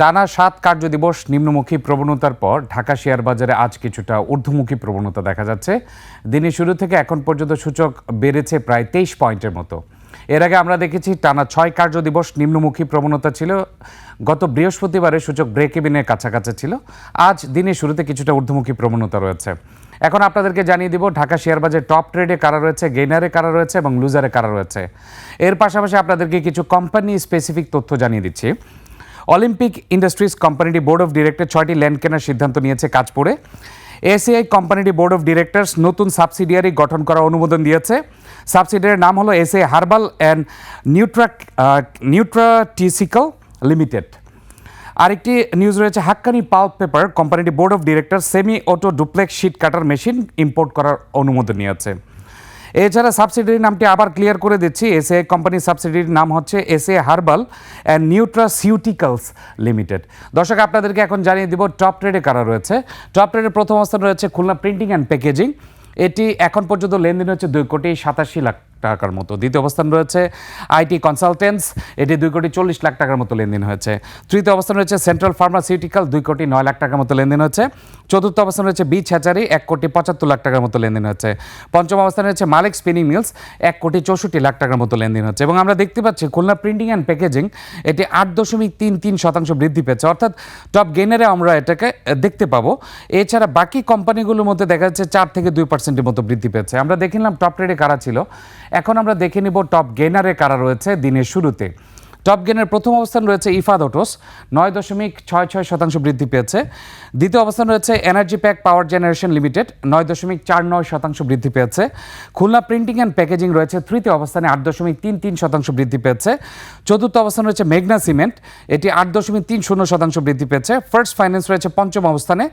টানা সাত কার্যদিবস নিম্নমুখী প্রবণতার পর ঢাকা শেয়ার বাজারে আজ কিছুটা ঊর্ধ্বমুখী প্রবণতা দেখা যাচ্ছে। দিনের শুরু থেকে এখন পর্যন্ত সূচক বেড়েছে প্রায় তেইশ পয়েন্টের মতো। এর আগে আমরা দেখেছি টানা ছয় কার্যদিবস নিম্নমুখী প্রবণতা ছিল। গত বৃহস্পতিবারে সূচক ব্রেক ইভিনের কাছাকাছি ছিল। আজ দিনের শুরুতে কিছুটা ঊর্ধ্বমুখী প্রবণতা রয়েছে। এখন আপনাদেরকে জানিয়ে দিব, ঢাকা শেয়ার বাজার টপ ট্রেডে কারা রয়েছে, গেইনারে কারা রয়েছে এবং লুজারে কারা রয়েছে। এর পাশাপাশি আপনাদেরকে কিছু কোম্পানি স্পেসিফিক তথ্য জানিয়ে দিচ্ছি। অলিম্পিক ইন্ডাস্ট্রিজ কোম্পানিটি বোর্ড অফ ডিরেক্টর ছয়টি ল্যান্ড কেনার সিদ্ধান্ত নিয়েছে কাজপুরে এসিআই কোম্পানিটি বোর্ড অফ ডিরেক্টর্স নতুন সাবসিডিয়ারি গঠন করার অনুমোদন দিয়েছে। সাবসিডিয়ারির নাম হলো SA herbal and nutra nutraceutical limited আরেকটি নিউজ রয়েছে হাক্কানি পাল্প পেপার কোম্পানিটি board of director semi auto duplex sheet cutter machine import করার অনুমোদন নিয়েছে। এছাড়া সাবসিডির নামটি আবার ক্লিয়ার করে দিচ্ছি। এসএ কোম্পানির সাবসিডির নাম হচ্ছে SA herbal and nutraceuticals limited দর্শক, আপনাদেরকে এখন জানিয়ে দিব টপ ট্রেডে কারা রয়েছে? টপ ট্রেডের প্রথম অবস্থান রয়েছে খুলনা প্রিন্টিং অ্যান্ড প্যাকেজিং এটি এখন পর্যন্ত লেনদেন হচ্ছে দুই কোটি সাতাশি লাখ টাকার মতো। দ্বিতীয় অবস্থান রয়েছে আইটি কনসালটেন্টস। এটি দুই কোটি চল্লিশ লাখ টাকার মতো লেনদেন হয়েছে। তৃতীয় অবস্থান রয়েছে সেন্ট্রাল ফার্মাসিউটিক্যাল, দুই কোটি নয় লাখ টাকার মতো লেনদেন হচ্ছে চতুর্থ অবস্থান রয়েছে বিচ হ্যাচারি, এক কোটি পঁচাত্তর লাখ টাকার মতো লেনদেন হচ্ছে পঞ্চম অবস্থানে রয়েছে মালিক স্পিনিং মিলস, এক কোটি চৌষট্টি লাখ টাকার মতো লেনদেন হচ্ছে এবং আমরা দেখতে পাচ্ছি খুলনা প্রিন্টিং অ্যান্ড প্যাকেজিং, এটি আট দশমিক তিন তিন শতাংশ বৃদ্ধি পেয়েছে। অর্থাৎ টপ গেনারে আমরা এটাকে দেখতে পাবো। এছাড়া বাকি কোম্পানিগুলোর মধ্যে দেখা যাচ্ছে চার থেকে দুই পার্সেন্টের মতো বৃদ্ধি পেয়েছে। আমরা দেখে নিলাম টপ ট্রেডে কারা ছিল। এখন আমরা দেখে নিব টপ গেনারে কারা রয়েছে দিনের শুরুতে। টপ গেনের প্রথম অবস্থান রয়েছে ইফাদ অটোস নয় দশমিক ছয় ছয় শতাংশ বৃদ্ধি পেয়েছে। দ্বিতীয় অবস্থান রয়েছে energy pack power generation limited, নয় দশমিক চার নয় শতাংশ বৃদ্ধি পেয়েছে। খুলনা প্রিন্টিং অ্যান্ড প্যাকেজিং রয়েছে তৃতীয় অবস্থানে আট দশমিক তিন তিন শতাংশ বৃদ্ধি পেয়েছে। চতুর্থ অবস্থান রয়েছে মেঘনা সিমেন্ট, এটি আট দশমিক তিন শূন্য শতাংশ বৃদ্ধি পেয়েছে। ফার্স্ট ফাইন্যান্স রয়েছে পঞ্চম অবস্থানে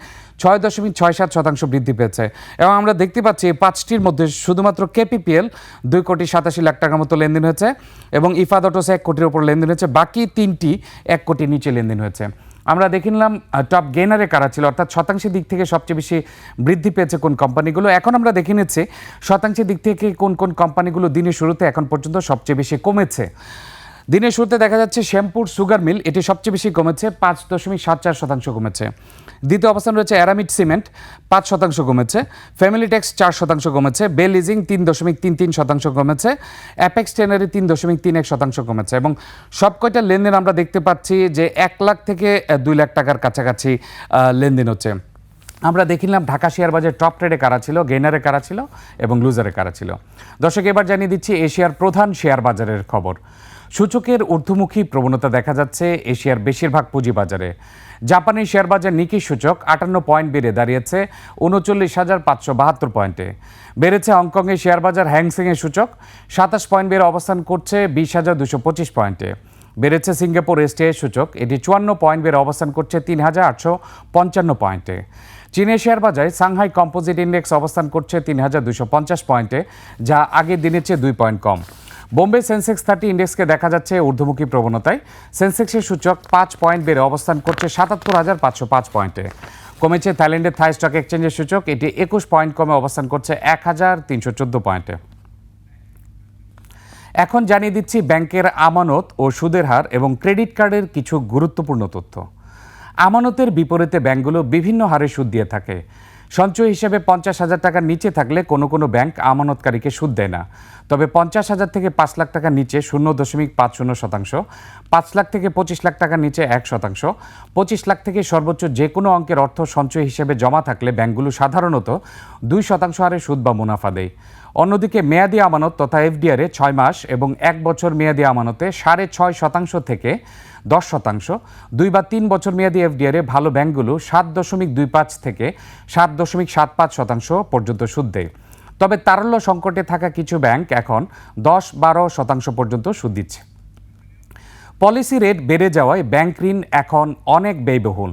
ছয় দশমিক ছয় সাত শতাংশ বৃদ্ধি পেয়েছে। এবং আমরা দেখতে পাচ্ছি এই পাঁচটির মধ্যে শুধুমাত্র কেপিপিএল দুই কোটি সাতাশি লাখ টাকার মতো লেনদেন হয়েছে এবং ইফাদ অটোস এক কোটির উপর লেনদেন হয়েছে, বাকি তিনটি এক কোটির নিচে লেনদেন হয়েছে। আমরা দেখে নিলাম টপ গেনারে কারা ছিল, অর্থাৎ শতাংশের দিক থেকে সবচেয়ে বেশি বৃদ্ধি পেয়েছে কোন কোম্পানিগুলো এখন আমরা দেখে নিচ্ছি, শতাংশের দিক থেকে কোন কোন কোম্পানিগুলো দিনের শুরুতে এখন পর্যন্ত সবচেয়ে বেশি কমেছে। দিনের শুরুতে দেখা যাচ্ছে শ্যামপুর সুগার মিল, এটি সবচেয়ে বেশি কমেছে, পাঁচ দশমিক সাত চার শতাংশ কমেছে। দ্বিতীয় অবস্থান রয়েছে অ্যারামিড সিমেন্ট, পাঁচ শতাংশ কমেছে। ফ্যামিলি ট্যাক্স চার শতাংশ কমেছে। বে লিজিং তিন দশমিক তিন তিন শতাংশ কমেছে। অ্যাপেক্স টেনারি তিন দশমিক তিন এক শতাংশ কমেছে। এবং সব কয়টা লেনদেন আমরা দেখতে পাচ্ছি যে এক লাখ থেকে দুই লাখ টাকার কাছাকাছি লেনদেন হচ্ছে। আমরা দেখিলাম ঢাকা শেয়ার বাজার টপ ট্রেডে কারা ছিল, গেইনারে কারা ছিল এবং লুজারে কারা ছিল। দর্শক, এবার জানিয়ে দিচ্ছি এশিয়ার প্রধান শেয়ার বাজারের খবর। সূচকের ঊর্ধ্বমুখী প্রবণতা দেখা যাচ্ছে এশিয়ার বেশিরভাগ পুঁজিবাজারে। জাপানি শেয়ার বাজার নিকি সূচক আটান্ন পয়েন্ট বেড়ে দাঁড়িয়েছে উনচল্লিশ হাজার পাঁচশো বাহাত্তর পয়েন্টে। বেড়েছে হংকংয়ের শেয়ার বাজার হ্যাংসেংয়ের সূচক সাতাশ পয়েন্ট বেড়ে অবস্থান করছে বিশ হাজার দুশো পঁচিশ পয়েন্টে। বেড়েছে সিঙ্গাপুর এসটিআই সূচক এটি চুয়ান্ন পয়েন্ট বেড়ে অবস্থান করছে তিন হাজার আটশো পঞ্চান্ন পয়েন্টে। চীনের শেয়ার বাজারে সাংহাই কম্পোজিট ইন্ডেক্স অবস্থান করছে তিন হাজার দুশো পঞ্চাশ পয়েন্টে, যা আগের দিনের চেয়ে দুই পয়েন্ট কম। বোম্বে সেন্সেক্স থার্টি ইন্ডেক্সকে দেখা যাচ্ছে ঊর্ধ্বমুখী প্রবণতায়। সেন্সেক্সের সূচক পাঁচ পয়েন্ট বেড়ে অবস্থান করছে সাতাত্তর হাজার পাঁচশো পাঁচ পয়েন্টে। কমেছে থাইল্যান্ডের থাই স্টক এক্সচেঞ্জের সূচক, এটি একুশ পয়েন্ট কমে অবস্থান করছে এক হাজার তিনশো চোদ্দ পয়েন্টে। এখন জানিয়ে দিচ্ছি ব্যাংকের আমানত ও সুদের হার এবং ক্রেডিট কার্ডের কিছু গুরুত্বপূর্ণ তথ্য। আমানতের বিপরীতে ব্যাংকগুলো বিভিন্ন হারে সুদ দিয়ে থাকে। সঞ্চয় হিসেবে পঞ্চাশ হাজার টাকার নিচে থাকলে কোনো কোনো ব্যাংক আমানতকারীকে সুদ দেয় না। তবে পঞ্চাশ হাজার থেকে পাঁচ লাখ টাকার নিচে শূন্য দশমিক পাঁচ শূন্য শতাংশ, পাঁচ লাখ থেকে পঁচিশ লাখ টাকার নিচে এক শতাংশ, পঁচিশ লাখ থেকে সর্বোচ্চ যে কোনো অঙ্কের অর্থ সঞ্চয় হিসেবে জমা থাকলে ব্যাংকগুলো সাধারণত দুই শতাংশ হারে সুদ বা মুনাফা দেয়। অন্যদিকে মেয়াদি আমানত তথা এফডিআরে ছয় মাস এবং এক বছর মেয়াদি আমানতে সাড়ে ছয় শতাংশ থেকে দশ শতাংশ। দুই বা তিন বছর মেয়াদি এফডিআরে ভালো ব্যাংকগুলো সাত দশমিক দুই পাঁচ থেকে সাত দশমিক সাত পাঁচ শতাংশ পর্যন্ত সুদ দেয়। তবে তারল্য সংকটে থাকা কিছু ব্যাংক এখন দশ বারো শতাংশ পর্যন্ত সুদ দিচ্ছে। পলিসি রেট বেড়ে যাওয়ায় ব্যাংক ঋণ এখন অনেক ব্যয়বহুল।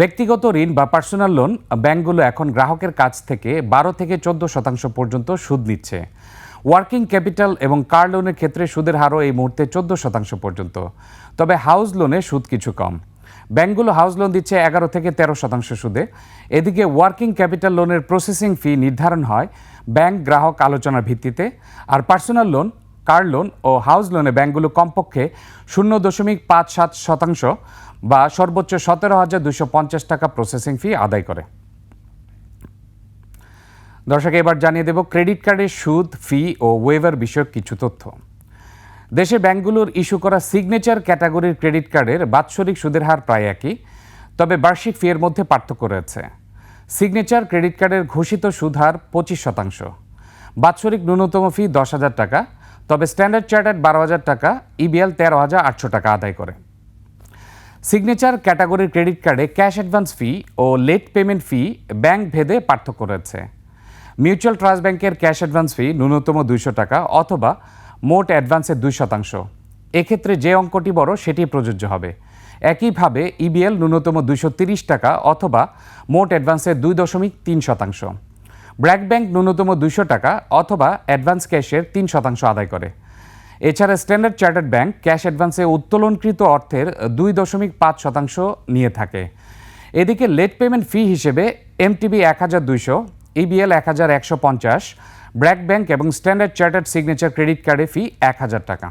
ব্যক্তিগত ঋণ বা পার্সোনাল লোন ব্যাংকগুলো এখন গ্রাহকের কাছ থেকে বারো থেকে চোদ্দ শতাংশ পর্যন্ত সুদ নিচ্ছে। ওয়ার্কিং ক্যাপিটাল এবং কার লোনের ক্ষেত্রে সুদের হারও এই মুহূর্তে চোদ্দ শতাংশ পর্যন্ত। তবে হাউস লোনে সুদ কিছু কম। ব্যাংকগুলো হাউস লোন দিচ্ছে এগারো থেকে তেরো শতাংশ সুদে। এদিকে ওয়ার্কিং ক্যাপিটাল লোনের প্রসেসিং ফি নির্ধারণ হয় ব্যাংক গ্রাহক আলোচনার ভিত্তিতে। আর পার্সোনাল লোন, কার লোন ও হাউস লোনে ব্যাংকগুলো কমপক্ষে শূন্য দশমিক পাঁচ সাত শতাংশ বা সর্বোচ্চ সতেরো হাজার দুশো পঞ্চাশ টাকা প্রসেসিং ফি আদায় করে। দর্শক, এবার জানিয়ে দেব ক্রেডিট কার্ডের সুদ, ফি ও ওয়েভার বিষয়ক কিছু তথ্য। দেশে ব্যাংকগুলোর ইস্যু করা সিগনেচার ক্যাটাগরির ক্রেডিট কার্ডের বাৎসরিক সুদের হার প্রায় একই, তবে বার্ষিক ফি এর মধ্যে পার্থক্য রয়েছে। সিগনেচার ক্রেডিট কার্ডের ঘোষিত সুদ হার পঁচিশ শতাংশ। বাৎসরিক ন্যূনতম ফি দশ হাজার টাকা, তবে স্ট্যান্ডার্ড চার্টার্ড বারো হাজার টাকা, ইবিএল তেরো হাজার আটশো টাকা আদায় করে। সিগনেচার ক্যাটাগরির ক্রেডিট কার্ডে ক্যাশ অ্যাডভান্স ফি ও লেট পেমেন্ট ফি, ব্যাংক ভেদে পার্থক্য রয়েছে। মিউচুয়াল ট্রাস্ট ব্যাংকের ক্যাশ অ্যাডভান্স ফি ন্যূনতম দুইশো টাকা অথবা মোট অ্যাডভান্সের দুই শতাংশ। এক্ষেত্রে যে অঙ্কটি বড়, সেটি প্রযোজ্য হবে। একইভাবে ইবিএল ন্যূনতম দুইশো টাকা অথবা মোট অ্যাডভান্সের দুই দশমিক তিন শতাংশ। ব্র্যাক ব্যাংক ন্যূনতম দুইশো টাকা অথবা অ্যাডভান্স ক্যাশের তিন শতাংশ আদায় করে। এছাড়া স্ট্যান্ডার্ড চার্টার্ড ব্যাংক ক্যাশ অ্যাডভান্সে উত্তোলনকৃত অর্থের দুই দশমিক পাঁচ শতাংশ নিয়ে থাকে। এদিকে লেট পেমেন্ট ফি হিসেবে এমটিবি এক হাজার দুইশো ইবিএল এক হাজার একশো পঞ্চাশ ব্র্যাক ব্যাংক এবং স্ট্যান্ডার্ড চার্টার্ড সিগনেচার ক্রেডিট কার্ডে ফি এক হাজার টাকা।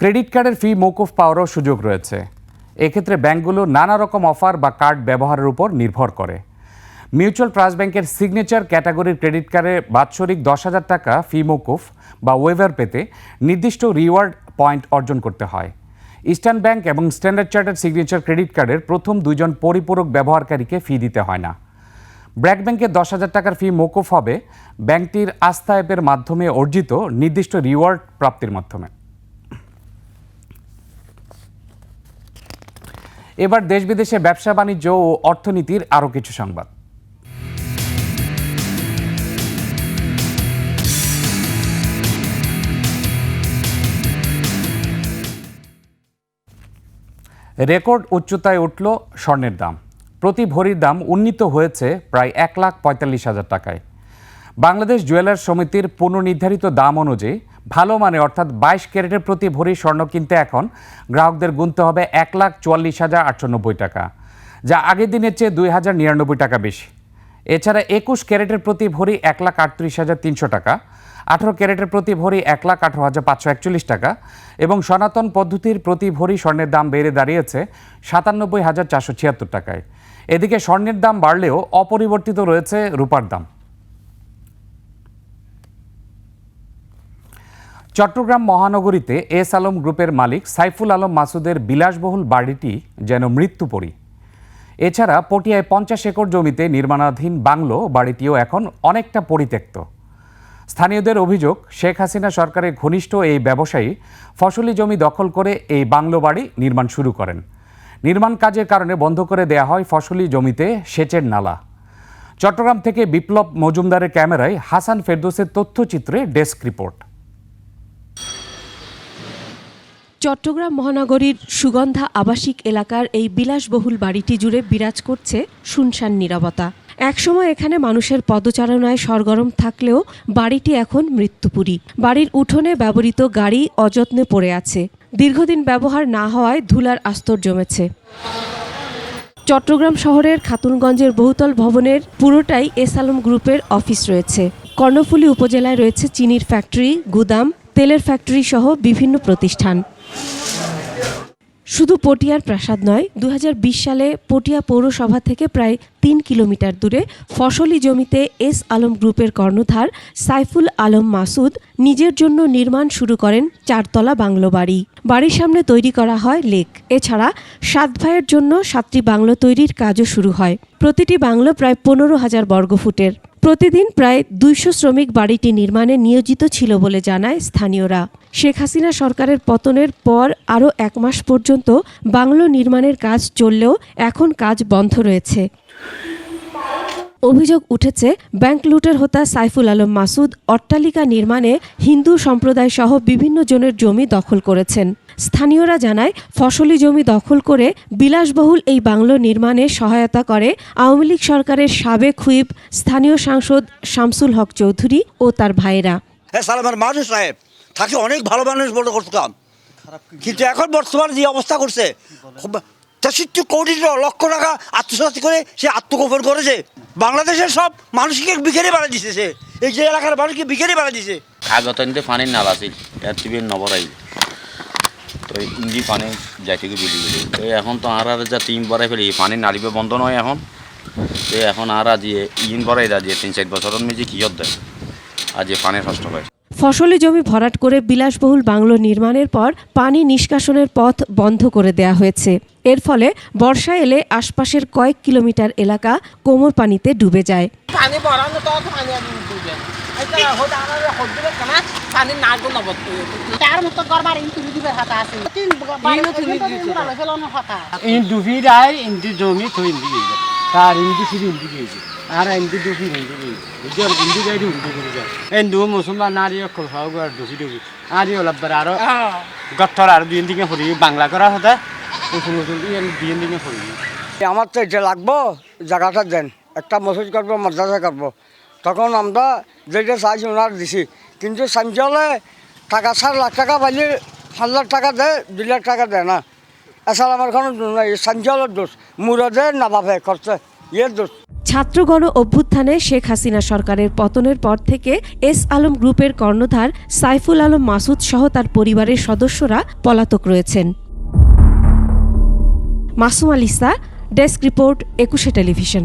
ক্রেডিট কার্ডের ফি মৌকুফ পাওয়ারও সুযোগ রয়েছে। এক্ষেত্রে ব্যাংকগুলো নানা রকম অফার বা কার্ড ব্যবহারের উপর নির্ভর করে। মিউচুয়াল ট্রাস্ট ব্যাংকের সিগনেচার ক্যাটাগরির ক্রেডিট কার্ডে বাৎসরিক দশ হাজার টাকা ফি মৌকুফ বা ওয়েভার পেতে নির্দিষ্ট রিওয়ার্ড পয়েন্ট অর্জন করতে হয়। ইস্টার্ন ব্যাংক এবং স্ট্যান্ডার্ড চার্টার্ড সিগনেচার ক্রেডিট কার্ডের প্রথম দুইজন পরিপূরক ব্যবহারকারীকে ফি দিতে হয় না। ব্র্যাক ব্যাংকের দশ হাজার টাকার ফি মৌকুফ হবে। ব্যাংকটির আস্থা অ্যাপের মাধ্যমে অর্জিত নির্দিষ্ট রিওয়ার্ড প্রাপ্তির মাধ্যমে। এবার দেশ বিদেশে ব্যবসা বাণিজ্য ও অর্থনীতির আরও কিছু সংবাদ। রেকর্ড উচ্চতায় উঠল স্বর্ণের দাম। প্রতি ভরির দাম উন্নীত হয়েছে প্রায় এক লাখ পঁয়তাল্লিশ হাজার টাকায়। বাংলাদেশ জুয়েলার্স সমিতির পুনর্নির্ধারিত দাম অনুযায়ী ভালো মানে অর্থাৎ বাইশ ক্যারেটের প্রতি ভরি স্বর্ণ কিনতে এখন গ্রাহকদের গুনতে হবে এক লাখ চুয়াল্লিশ হাজার আটশো নব্বই টাকা, যা আগের দিনের চেয়ে দুই হাজার নিরানব্বই টাকা বেশি। এছাড়া একুশ ক্যারেটের প্রতি ভরি এক লাখ আটত্রিশ হাজার তিনশো টাকা, আঠারো ক্যারেটের প্রতি ভরি এক লাখ আঠারো হাজার পাঁচশো একচল্লিশ টাকা এবং সনাতন পদ্ধতির প্রতি ভরি স্বর্ণের দাম বেড়ে দাঁড়িয়েছে সাতানব্বই হাজার চারশো ছিয়াত্তর টাকায়। এদিকে স্বর্ণের দাম বাড়লেও অপরিবর্তিত রয়েছে রূপার দাম। চট্টগ্রাম মহানগরীতে এস আলম গ্রুপের মালিক সাইফুল আলম মাসুদের বিলাসবহুল বাড়িটি যেন মৃত্যুপরী। এছাড়া পটিয়ায় পঞ্চাশ একর জমিতে নির্মাণাধীন বাংলো বাড়িটিও এখন অনেকটা পরিত্যক্ত। স্থানীয়দের অভিযোগ, শেখ হাসিনা সরকারের ঘনিষ্ঠ এই ব্যবসায়ী ফসলি জমি দখল করে এই বাংলো বাড়ি নির্মাণ শুরু করেন। নির্মাণ কাজের কারণে বন্ধ করে দেয়া হয় ফসলি জমিতে সেচের নালা। চট্টগ্রাম থেকে বিপ্লব মজুমদারের ক্যামেরায় হাসান ফেরদোসের তথ্যচিত্রে ডেস্ক রিপোর্ট। চট্টগ্রাম মহানগরীর সুগন্ধা আবাসিক এলাকার এই বিলাসবহুল বাড়িটি জুড়ে বিরাজ করছে শুনশান নীরবতা। একসময় এখানে মানুষের পদচারণায় সরগরম থাকলেও বাড়িটি এখন মৃত্যুপুরী। বাড়ির উঠোনে ব্যবহৃত গাড়ি অযত্নে পড়ে আছে। দীর্ঘদিন ব্যবহার না হওয়ায় ধুলার আস্তর জমেছে। চট্টগ্রাম শহরের খাতুনগঞ্জের বহুতল ভবনের পুরোটাই এস আলম গ্রুপের অফিস রয়েছে। কর্ণফুলী উপজেলায় রয়েছে চিনির ফ্যাক্টরি, গুদাম, তেলের ফ্যাক্টরি সহ বিভিন্ন প্রতিষ্ঠান। শুধু পটিয়ার প্রাসাদ নয় দু সালে পটিয়া পৌরসভা থেকে প্রায় তিন কিলোমিটার দূরে ফসলি জমিতে এস আলম গ্রুপের কর্ণধার সাইফুল আলম মাসুদ নিজের জন্য নির্মাণ শুরু করেন চারতলা বাংলো বাড়ি। বাড়ির সামনে তৈরি করা হয় লেক। এছাড়া সাত ভাইয়ের জন্য সাতটি বাংলো তৈরির কাজও শুরু হয়। প্রতিটি বাংলো প্রায় পনেরো হাজার বর্গফুটের। প্রতিদিন প্রায় দুইশো শ্রমিক বাড়িটি নির্মাণে নিয়োজিত ছিল বলে জানায় স্থানীয়রা। শেখ হাসিনা সরকারের পতনের পর আরও এক মাস পর্যন্ত বাংলো নির্মাণের কাজ চললেও এখন কাজ বন্ধ রয়েছে। অভিযোগ উঠেছে, ব্যাংক লুটের হোতা সাইফুল আলম মাসুদ অট্টালিকা নির্মাণে হিন্দু সম্প্রদায় সহ বিভিন্ন জনের জমি দখল করেছেন। স্থানীয়রা জানায় ফসলি জমি দখল করে বিলাসবহুল এই বাংলো নির্মাণে সহায়তা করে আওয়ামী লীগ সরকারের সাবেক হুইপ স্থানীয় সাংসদ শামসুল হক চৌধুরী ও তার ভাইয়েরা। হ্যাঁ সালামের মানুষ সাহেব তাকে অনেক ভালো মানুষ বলে করতাম। কিন্তু এখন বর্তমান যে অবস্থা করছে তেষট্টি কোটি লক্ষ টাকা আত্মসাতি করে সে আত্মগোপন করেছে। বাংলাদেশের সব মানুষকে বিকেরে বাড়া দিছে সে। এই যে এলাকার মানুষকে বিকেরে বাড়া দিছে। আগত পানির নালা টিভি নবরাই তো ইন্দি পানি যাই থেকে বিলি বিলি তো এখন তো আর আর যা টিম বড়াই ফেলি পানি নালিবে বন্ধ নয় এখন। তো এখন আর আজি ইন বড়াই দা দিয়ে তিন চার বছরের মেজি কিয়ত দেয় আজ পানির কষ্ট পায় ফসলি জমি ভরাট করে বিলাসবহুল বাংলো নির্মাণের পর পানি নিষ্কাশনের পথ বন্ধ করে দেয়া হয়েছে। এর ফলে বর্ষা এলে আশপাশের কয়েক কিলোমিটার এলাকা কোমর পানিতে ডুবে যায়। পানি ইন্দি জমি ইন্দি গেছে তার ইন্দি ইন্দি গেছে। আর ইন্দি দুফি ইন্দি গেছে। বুঝছ ইন্দি গাইডি উন্দি করে যায় এন মুসলমান নারী অকল হওয়া আর দুফি দুফি আর ইয়ে আরও গত্তর আর দুই দিকে ফুরি বাংলা করা হতে উসুল উসুল দুই দিকে ফুরি আমার তো এটা লাগবো জায়গাটা দেন একটা মসজিদ করব মাদ্রাসা করব তখন আমরা যেটা চাইছি ওনার দিছি। কিন্তু সামজি হলে টাকা চার লাখ টাকা পাইলে পাঁচ লাখ টাকা দেয় দুই লাখ টাকা দেয় না। এছাড়া আমার কোনো সামজি দোষ। মুরদে না বাপে করছে ইয়ের দোষ। ছাত্রগণ অভ্যুত্থানে শেখ হাসিনা সরকারের পতনের পর থেকে এস আলম গ্রুপের কর্ণধার সাইফুল আলম মাসুদ সহ তার পরিবারের সদস্যরা পলাতক রয়েছেন। Masum Alisa desk report, Ekushey television.